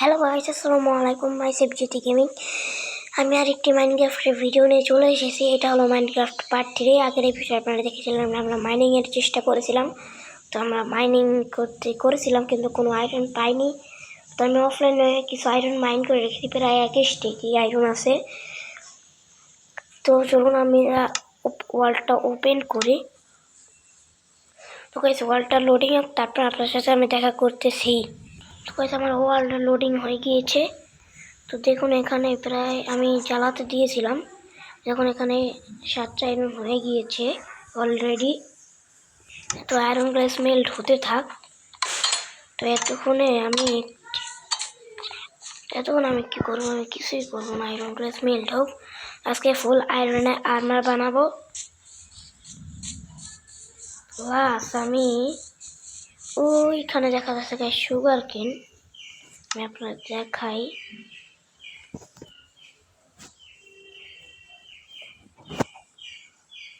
Hello guys আসসালামু আলাইকুম মাই সেফজিটি gaming আমি আর একটি মাইনক্রাফ্টের ভিডিও নিয়ে চলে এসেছি, এটা হলো মাইনক্রাফট পার্ট থ্রি আগের এপিসোড আপনারা দেখেছিলাম, আমরা মাইনিংয়ের চেষ্টা করেছিলাম। তো আমরা মাইনিং করতে, করেছিলাম, কিন্তু কোনো আয়রন পাইনি। তো আমি অফলাইনে কিছু আয়রন মাইন করে রেখেছি, প্রায় একেশটি কি আয়রন আছে। তো চলুন আমি ওয়ালটা ওপেন করি। তো ওয়ালটা লোডিং তারপর আপনার সাথে আমি দেখা করতেছি। তো গাইস আমার ওয়ালটা লোডিং হয়ে গিয়েছে। তো দেখুন এখানে প্রায় আমি জ্বালাতে দিয়েছিলাম। দেখুন এখানে সাতটা আয়রন হয়ে গিয়েছে অলরেডি তো আয়রন আয়রনগুলো স্মেল্ট হতে থাক। তো এতক্ষণে আমি এতক্ষণ আমি কি করব? আমি কিছুই করব না। আয়রনগুলো স্মেল্ট হোক। আজকে ফুল আয়রনে আর্মার বানাবো। প্লাস আমি ওইখানে দেখা যাচ্ছে সুগার কেন আমি আপনার দেখাই।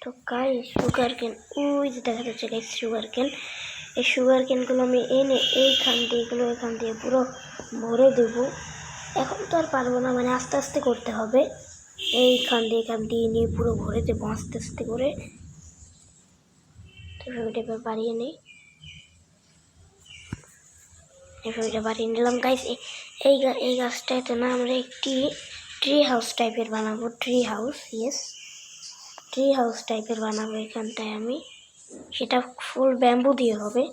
তো গাই সুগার কেন ওই যে দেখা যাচ্ছে গাই সুগার কেন এই সুগার কেনগুলো আমি এনে এইখান দিয়ে, এগুলো এখান দিয়ে পুরো ভরে দেবো। এখন তো আর পারব না মানে আস্তে আস্তে করতে হবে। এইখান দিয়ে, এখান দিয়ে নিয়ে পুরো ভরে দেবো আস্তে আস্তে করে। তো ভিডিওটা এবার বাড়িয়ে নিই। ভিডিওটা বাড়িয়ে নিলাম। গাইস এই এই গাছটাতে না আমরা একটি ট্রি হাউস টাইপের বানাবো। Tree house yes tree house টাইপের বানাবো এখানটায় আমি। সেটা ফুল ব্যাম্বু দিয়ে হবে।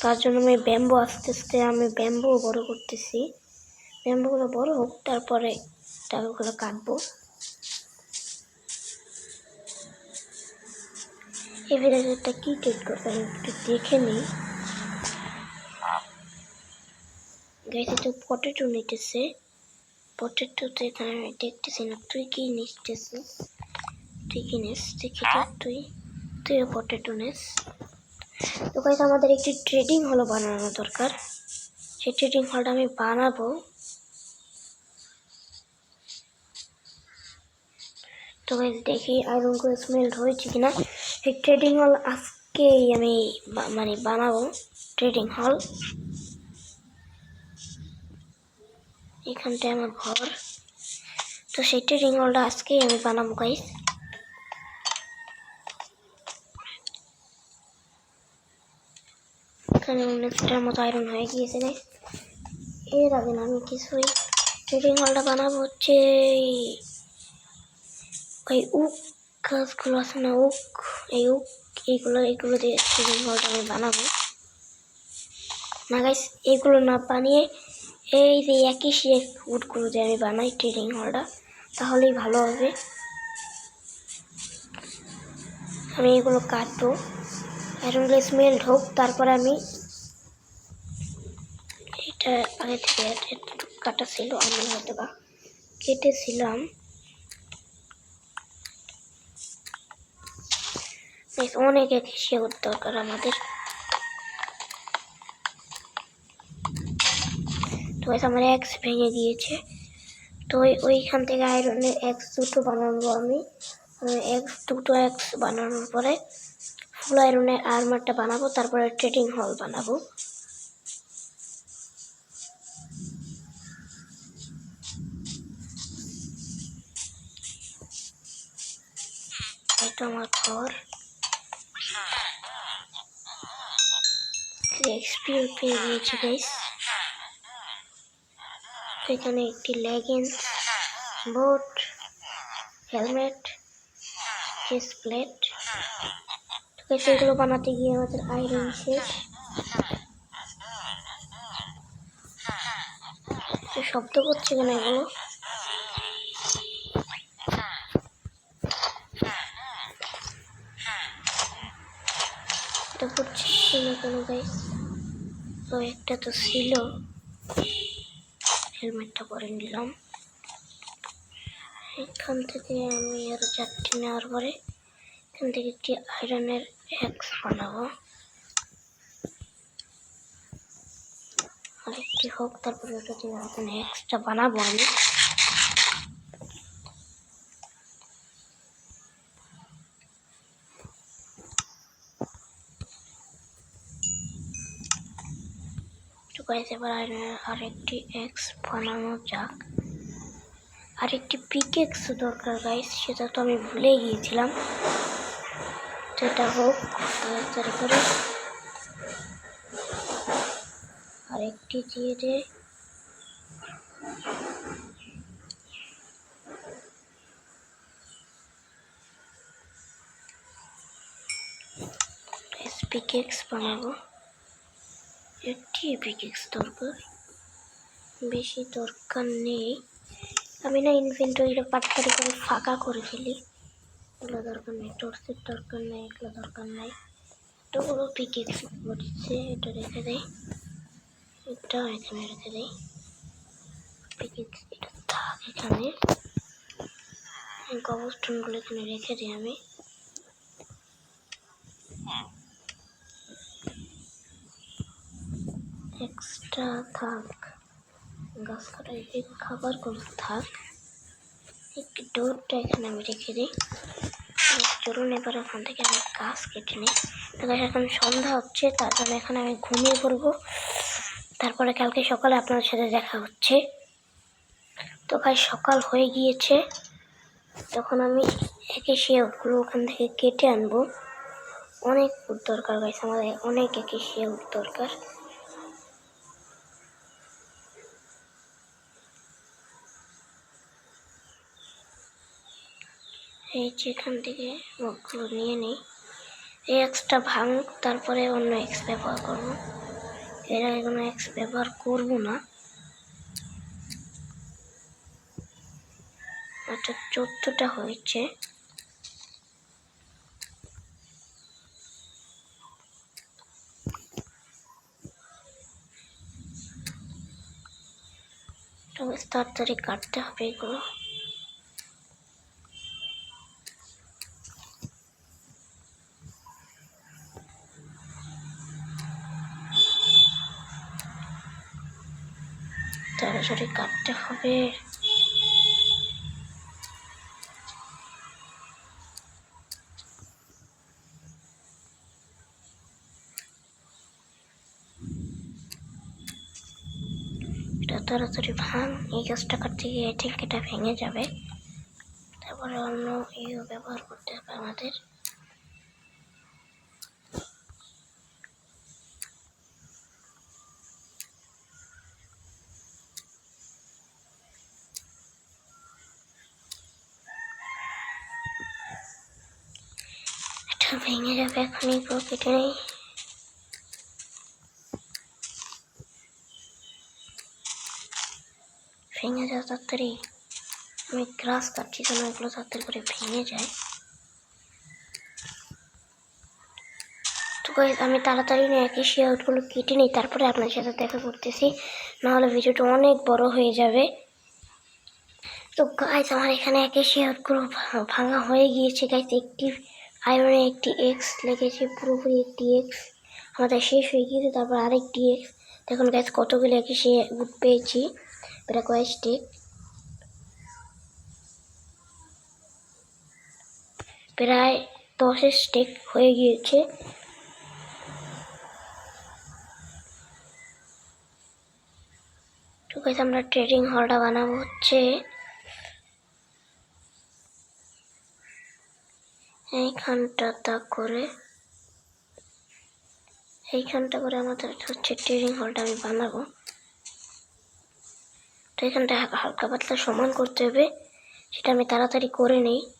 তার জন্য আমি ব্যাম্বু আস্তে আস্তে আমি ব্যাম্বু বড় করতেছি। ব্যাম্বুগুলো বড় হোক, তারপরে টাকাগুলো কাটবো। এই ভিডিওটা কি টেট করতে একটু দেখে নিই। গাইছে তো পটেটো নিতেছে। পটেটোতে দেখতেছি না তুই কি নিতেছিস? তুই কি নিস? দেখি তো তুই। তুইও পটেটো নিস। তো গাইছে আমাদের একটি ট্রেডিং হলো বানানো দরকার। সেই ট্রেডিং হলটা আমি বানাবো। তো গাইজ দেখি আয়রন করে স্মেল্ট হয়েছে কিনা। এই ট্রেডিং হল আজকেই আমি মানে বানাবো। ট্রেডিং হল এখানটায় আমার ঘর। তো সেই ট্রেডিং হলটা আজকেই আমি বানাবো গাইজ এখানে উনিশটার মতো আয়রন হয়ে গিয়েছে গাইজ এর আগে আমি কিছুই ট্রেডিং হলটা বানাবো হচ্ছে ওই উক গাছগুলো আছে না, উক, এই উক, এইগুলো এইগুলো দিয়ে হলটা আমি বানাবো। না গাইস এইগুলো না বানিয়ে এই যে একই সে উটগুলো দিয়ে আমি বানাই ট্রেডিং হলটা তাহলেই ভালো হবে। আমি এগুলো কাটবো। আয়রনগুলো স্মেল হোক, তারপরে আমি এটা আগে থেকে কাটা ছিল আমি হয়তো বা কেটেছিলাম অনেক সেগুর দরকার আমাদের। তো আমার এক্স ভেঙে গিয়েছে তো ওই ওইখান থেকে আয়রনের এক্স দুটো বানাবো আমি। এক্স দুটো এক্স বানানোর পরে ফুল আয়রনের আর্মারটা বানাবো, তারপরে ট্রেডিং হল বানাবো। এটা আমার ঘর। এক্সপিরিয়েন্স পেয়ে গিয়েছি গাইস এখানে একটি leggings boot helmet face plate সেগুলো বানাতে গিয়ে আমাদের আয়রন শেষ। শব্দ করছে কেন এগুলো? এটা করছি না কোনো গাইস তো একটা তো ছিল। হেলমেটটা পরে নিলাম। এখান থেকে আমি আরও চারটি নেওয়ার পরে এখান থেকে একটি আয়রনের এক্স বানাবো। আরেকটি হোক, তারপরে ওটা দিয়ে এখন এক্সটা বানাবো আমি। তো গাইস এবার আরেকটি এক্স বানানো যাক। আরেকটি পিকেক্স দরকার গাইস সেটা তো আমি ভুলে গিয়েছিলাম। সেটা হোক করে। আরেকটি দিয়ে দে। পিকেক্স বানাবো। একটি পিকেক্স দরকার। বেশি দরকার নেই। আমি না ইনভেন্টরিটা পাটকারি করে ফাঁকা করে ফেলি। এগুলো দরকার নেই। টর্চের দরকার নেই, এগুলো দরকার নেই। এতগুলো পিকেক্স পড়ছে এটা রেখে দেয় এটা এখানে রেখে দেয় পিকেক্স এটা থাক এখানে। কবস্টনগুলো এখানে রেখে দিই আমি। এক্সট্রা থাক। গাছ কাটা এই খাবার করে থাক। একটু ডোরটা এখানে আমি রেখে দিই। চলুন এবার এখান থেকে আমি গাছ কেটে নিই। তো এখন সন্ধ্যা হচ্ছে, তার জন্য এখানে আমি ঘুমিয়ে পড়ব। তারপরে কালকে সকালে আপনার সাথে দেখা হচ্ছে। তো ভাই, সকাল হয়ে গিয়েছে। তখন আমি একে শিয়াগুলো ওখান থেকে কেটে আনব। অনেক দরকার গাইছে আমাদের অনেক একে শিয়া উট দরকার। এই যে এখান থেকে মুখগুলো নিয়ে নিই। এই এক্সটা ভাঙুক তারপরে অন্য এক্স ব্যবহার করব। এর আগে কোনো এক্স ব্যবহার করব না। আচ্ছা চোদ্দটা হয়েছে। তাড়াতাড়ি কাটতে হবে এগুলো। তাড়াতাড়ি কাটতে হবে। এটা তাড়াতাড়ি ভাঙ, এই গাছটা কাটতে গিয়ে ঠিক এটা ভেঙে যাবে। তারপরে অন্য ইউ ব্যবহার করতে হবে আমাদের এটা ভেঙে যাবে এখনই পুরো কেটে ভেঙে যাও তাড়াতাড়ি, আমি গ্রাস কাটছি যেন এগুলো তাড়াতাড়ি করে ভেঙে যায়। তো আমি তাড়াতাড়ি নিয়ে একই শিয়াউটগুলো কেটে নিই, তারপরে আপনার সাথে দেখা করতেছি। নাহলে ভিডিওটা অনেক বড় হয়ে যাবে। তো গাইজ আমার এখানে একই শিয়াউটগুলো ভাঙা হয়ে গিয়েছে। গাইজ একটি আয়রনে একটি এক্স লেগেছে, পুরোপুরি একটি এক্স আমাদের শেষ হয়ে গিয়েছে, তারপর আরেকটি এক্স দেখুন গাইজ কতগুলো একই সে উঠ পেয়েছি। এটা কয়েক স্টেক প্রায় দশের স্টেক হয়ে গিয়েছে। ঠিক আছে আমরা ট্রেডিং হলটা বানাবো হচ্ছে। এইখানটা তা করে, এইখানটা করে আমাদের হচ্ছে ট্রেনিং হলটা আমি বানাবো। তো এখানটা হালকা- পাতলা সমান করতে হবে, সেটা আমি তাড়াতাড়ি করে নিই।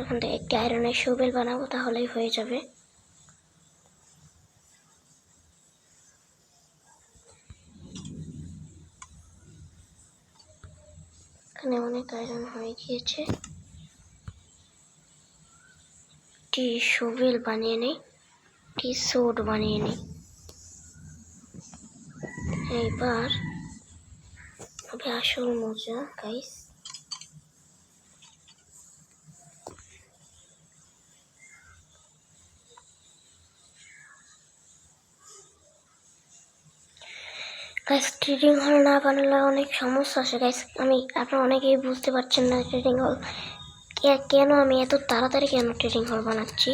এখান থেকে একটি আয়রনের শোবেল বানাবো, তাহলেই হয়ে যাবে। এখানে অনেক আয়রন হয়ে গিয়েছে। একটি শোভেল বানিয়ে নেই একটি সোড বানিয়ে নেই। এইবার আসল মজা গাইস গাইস ট্রেডিং হল না বানালে অনেক সমস্যা আছে গাইস আমি, আপনারা অনেকেই বুঝতে পারছেন না ট্রেডিং হল। কেন আমি এত তাড়াতাড়ি কেন ট্রেডিং হল বানাচ্ছি?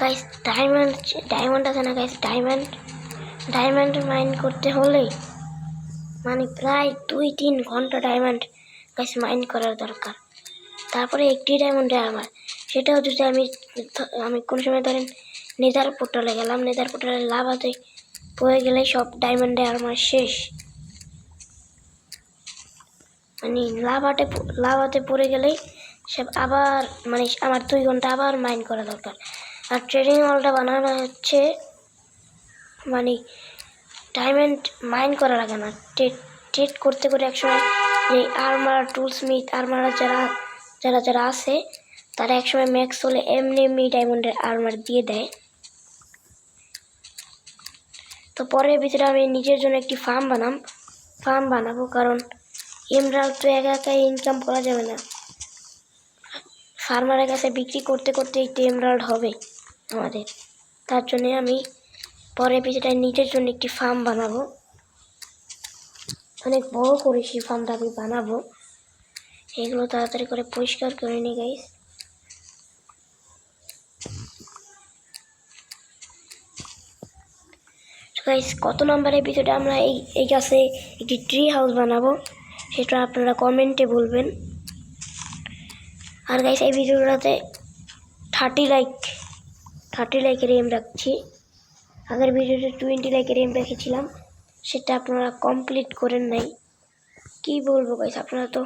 গাইস ডায়মন্ড ডায়মন্ড আছে না গাইস ডায়মন্ড ডায়মন্ড মাইন করতে হলে মানে প্রায় দুই তিন ঘণ্টা ডায়মন্ড গাইস মাইন করার দরকার। তারপরে একটি ডায়মন্ডে আমার। সেটাও যদি আমি আমি কোনো সময় ধরেন নেদার পোর্টালে গেলাম, নেদার পোর্টালে লাভাতে পড়ে গেলে সব ডায়মন্ডে আমার শেষ। মানে লাভাতে লাভাতে পড়ে গেলেই সব আবার মানে আমার দুই ঘণ্টা আবার মাইন করা দরকার। আর ট্রেডিং হলটা বানানো হচ্ছে মানে ডায়মন্ড মাইন করা লাগে না। ট্রেড করতে করে একসময় যে আর্মার টুলসমিথ আর্মার যারা যারা যারা আছে, তারা একসময় ম্যাক্স হলে এমনি এমনি ডায়মন্ডের আর্মার দিয়ে দেয়। তো পরের ভিতরে আমি নিজের জন্য একটি ফার্ম বানাম। ফার্ম বানাবো কারণ এমরাল্ড তো একা একা ইনকাম করা যাবে না। ফার্মারের কাছে বিক্রি করতে করতে একটু এমরাল্ড হবে আমাদের। তার জন্যে আমি পরের ভিতরে নিজের জন্য একটি ফার্ম বানাবো। অনেক বড় করে সেই ফার্মটা আমি বানাবো। এগুলো তাড়াতাড়ি করে পরিষ্কার করে নিই গাইস গাইস কত নম্বরের ভিতরে আমরা এই এই গাছে একটি ট্রি হাউস বানাবো, সেটা আপনারা কমেন্টে বলবেন। আর গাইস এই ভিডিওটাতে থার্টি লাইক থার্টি লাইকের এম রাখছি। আগের ভিডিওতে টোয়েন্টি লাইকের এম রেখেছিলাম, সেটা আপনারা কমপ্লিট করেন নাই। কি বলব গাইস আপনারা তো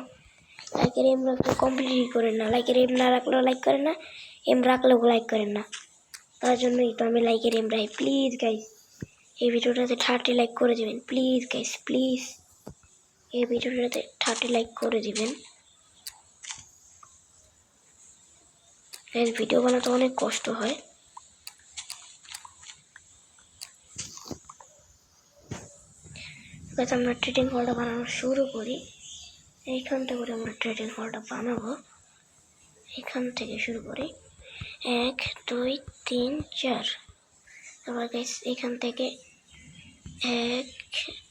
লাইকের এম রাখলে কমপ্লিটই করেন না। লাইকের এম না রাখলেও লাইক করেন না এম রাখলেও লাইক করেন না। তার জন্যই তো আমি লাইকের এম রাখি। প্লিজ গাইস এই ভিডিওটাতে থার্টি লাইক করে দেবেন। প্লিজ গাইস প্লিজ এই ভিডিওটাতে থার্টি লাইক করে দিবেন। ভিডিও বানাতে অনেক কষ্ট হয়। গাইস আমরা ট্রেডিং হলটা বানানো শুরু করি। এইখান থেকে করে আমরা ট্রেডিং হলটা বানাবো। এখান থেকে শুরু করি। এক, দুই, তিন, চার। তারপর গাইস এখান থেকে এক,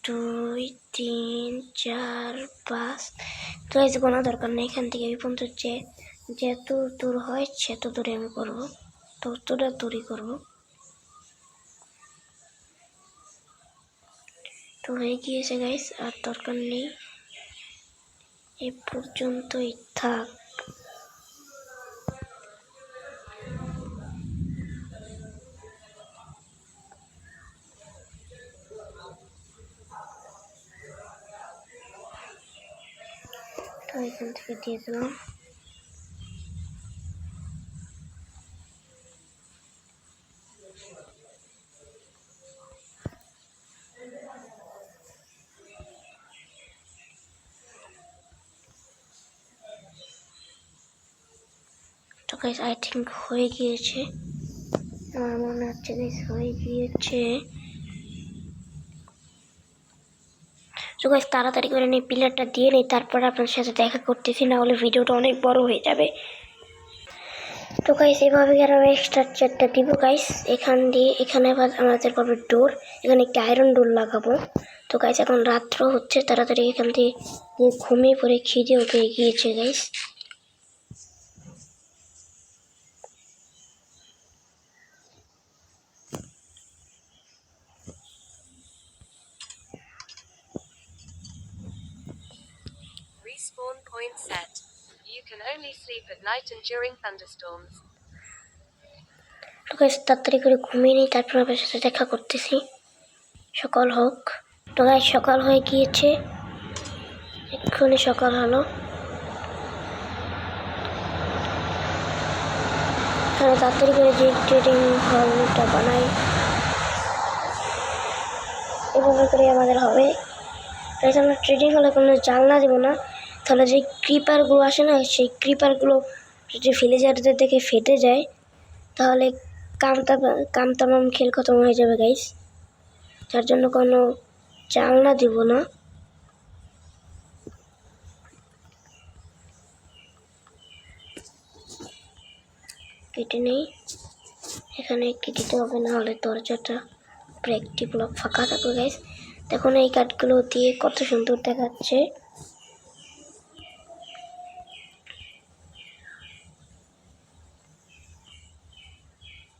দুই, তিন, চার, পাঁচ। তো গাইস গোনা দরকার নেই, এখান থেকে এই পর্যন্ত যে, যত দূর হয় সেত দূরে আমি করব, ততটা দূরই করব। তো হয়ে গিয়েছে গাইস আর দরকার নেই। এ পর্যন্তই থাক। এখান থেকে দিয়ে দিলাম। আই থিঙ্ক হয়ে গিয়েছে। আমার মনে হচ্ছে গাইস হয়ে গিয়েছে। তো গাছ তাড়াতাড়ি করে নিয়ে পিলারটা দিয়ে নিই, তারপর আপনার সাথে দেখা করতেছি, না হলে ভিডিওটা অনেক বড় হয়ে যাবে। তো গাইস এভাবে আমি স্ট্রাকচারটা দিব গাইস এখান দিয়ে, এখানে আবার আমাদের পাবে ডোর এখানে একটি আয়রন ডোর লাগাবো। তো গাইস এখন রাত্র হচ্ছে, তাড়াতাড়ি এখান দিয়ে দিয়ে ঘুমিয়ে পড়ে খিদে উঠে গিয়েছে guys point set. You can only sleep at night and during thunderstorms. Guys তাড়াতাড়ি করে ঘুমিয়ে নিই, তারপর আপনার সাথে দেখা করতেছি। সকাল হোক। তো সকাল হয়ে গিয়েছে। এক্ষুনি সকাল হলো। তাড়াতাড়ি করে যে ট্রেডিং হলটা বানাই। এভাবে করে আমাদের হবে। তাই আমরা ট্রেডিং হলে কোনো জানলা দেবো না। তাহলে যে ক্রিপারগুলো আসে না, সেই ক্রিপারগুলো যদি ভিলেজারদের দেখে ফেটে যায়, তাহলে কামতা কামতামাম খেল খতম হয়ে যাবে গাইস যার জন্য কোনো জানলা দিব না। কেটে নেই। এখানে কেটে হবে না হলে দরজাটা উপরে একটি ব্লক ফাঁকা থাকবে গাইস দেখুন এই কাঠগুলো দিয়ে কত সুন্দর দেখাচ্ছে।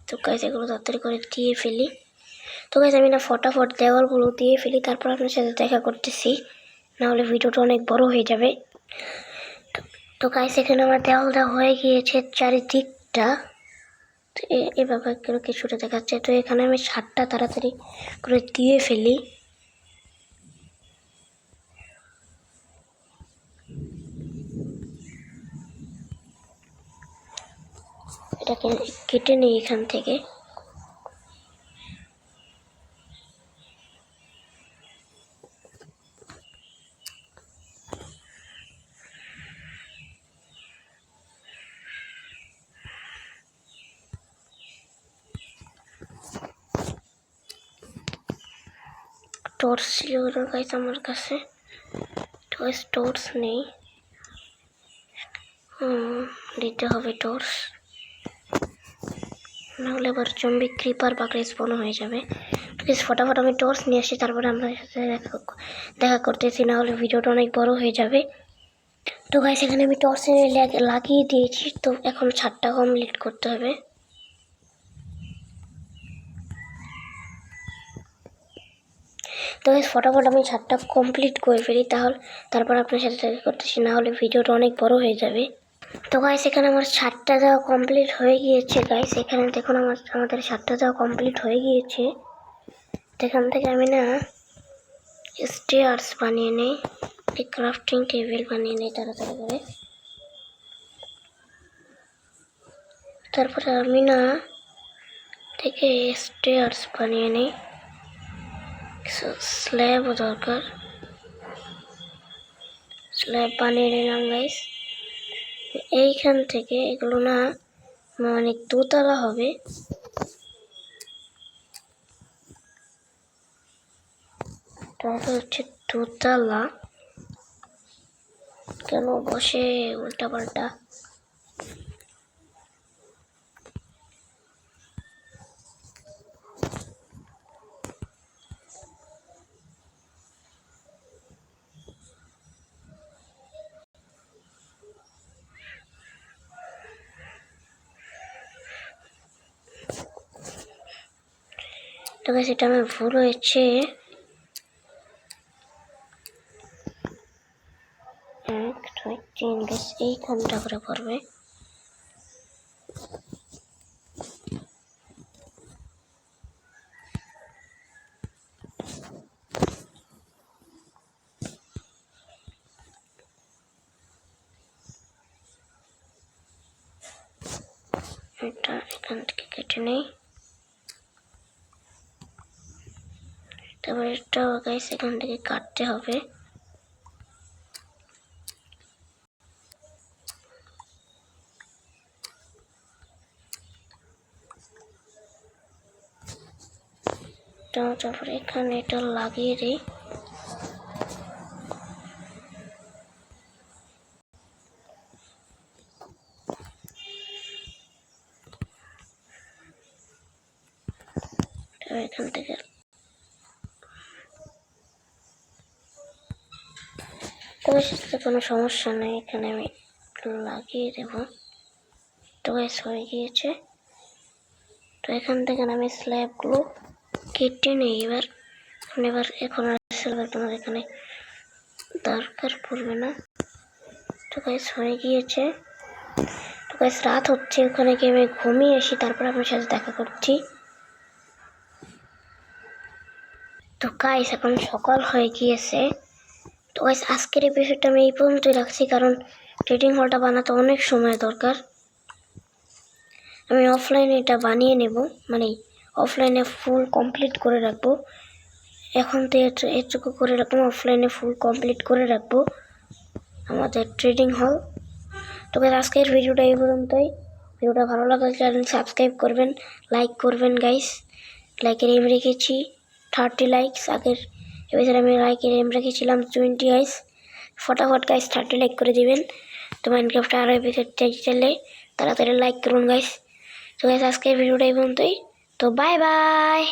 তো গাইস এগুলো তাড়াতাড়ি করে দিয়ে ফেলি। তো গাইস আমি না ফটাফট দেওয়ালগুলো দিয়ে ফেলি, তারপর আপনার সাথে দেখা করতেছি। নাহলে ভিডিওটা অনেক বড় হয়ে যাবে। তো- গাইস এখানে আমার দেওয়াল দেওয়া হয়ে গিয়েছে চারিদিকটা। তো এভাবে কিছুটা দেখাচ্ছে। তো এখানে আমি সারটা তাড়াতাড়ি করে দিয়ে ফেলি। এটাকে কেটে নিই এখান থেকে। টর্চ ছিল না গাইস আমার কাছে। টর্চ নেই। দিতে হবে টর্চ নাহলে আবার জম্বি ক্রিপার বা স্পন হয়ে যাবে। প্লিজ ফটাফট আমি টর্চ নিয়ে আসি, তারপরে আমরা সাথে দেখা করতেছি নাহলে ভিডিওটা অনেক বড় হয়ে যাবে। তো গাইস এখানে আমি টর্চ লাগ- লাগিয়ে দিয়েছি, তো এখন ছাদটা কমপ্লিট করতে হবে। তো ফটাফট আমি ছাদটা কমপ্লিট করে ফেলি, তাহলে তারপর আপনার সাথে করতেছি, না হলে ভিডিওটা অনেক বড় হয়ে যাবে। তো গাইস এখানে আমার সাতটা দেওয়া কমপ্লিট হয়ে গিয়েছে গাইস এখানে দেখুন আমার, আমাদের ছাদটা দেওয়া কমপ্লিট হয়ে গিয়েছে। এখান থেকে আমি না স্টেয়ার্স বানিয়ে নিই ক্রাফটিং টেবিল বানিয়ে নিই তাড়াতাড়ি করে। তারপরে আমি না থেকে স্টেয়ার্স বানিয়ে নিই স্ল্যাবও দরকার। স্ল্যাব বানিয়ে নিলাম গাইস এইখান থেকে এগুলো না মানে দোতলা হবে। হচ্ছে দোতলা। কেন বসে উল্টা পাল্টা তবে সেটা আমার ভুল হয়েছে। এক, দুই, তিন, বেশ, এইখানটা করে পড়বে। এটা এখান থেকে কেটে নেই। তারপর এটাও গাইস এখান থেকে কাটতে হবে। তারপরে এখানে এটা লাগিয়ে দিই তো এখান থেকে সেটাতে কোনো সমস্যা নেই। এখানে আমি লাগিয়ে দেব। তো গ্যাস হয়ে গিয়েছে। তো এখান থেকে আমি স্ল্যাবগুলো কেটে নিই। এবার এবার এখন আর স্ল্যাব তোমার এখানে দরকার পড়বে না। তো গ্যাস হয়ে গিয়েছে। তো গ্যাস রাত হচ্ছে। ওখানে গিয়ে আমি ঘুমিয়ে আসি। তারপর আপনার সাথে দেখা করছি। তো গাইস এখন সকাল হয়ে গিয়েছে। তো গাইস আজকের এপিসোডটা আমি এই পর্যন্তই রাখছি, কারণ ট্রেডিং হলটা বানাতে অনেক সময় দরকার। আমি অফলাইনে এটা বানিয়ে নেব মানে অফলাইনে ফুল কমপ্লিট করে রাখব। এখন তো এটুকু করে রাখব অফলাইনে ফুল কমপ্লিট করে রাখব আমাদের ট্রেডিং হল তো গাইস আজকের ভিডিওটা এই পর্যন্তই। ভিডিওটা ভালো লাগলে চ্যানেল সাবস্ক্রাইব করবেন লাইক করবেন গাইস লাইকের এম রেখেছি থার্টি লাইকস আগের এবার আমি লাইকের এম রেখেছিলাম টোয়েন্টি আইস ফটাফট গাইস থার্টি লাইক করে দিবেন। তো মাইনক্রাফ্ট আরও এপিসোড চাইলে তাড়াতাড়ি লাইক করুন গাইস তো গাইস আজকের ভিডিওটা এই পর্যন্তই। তো বাই বাই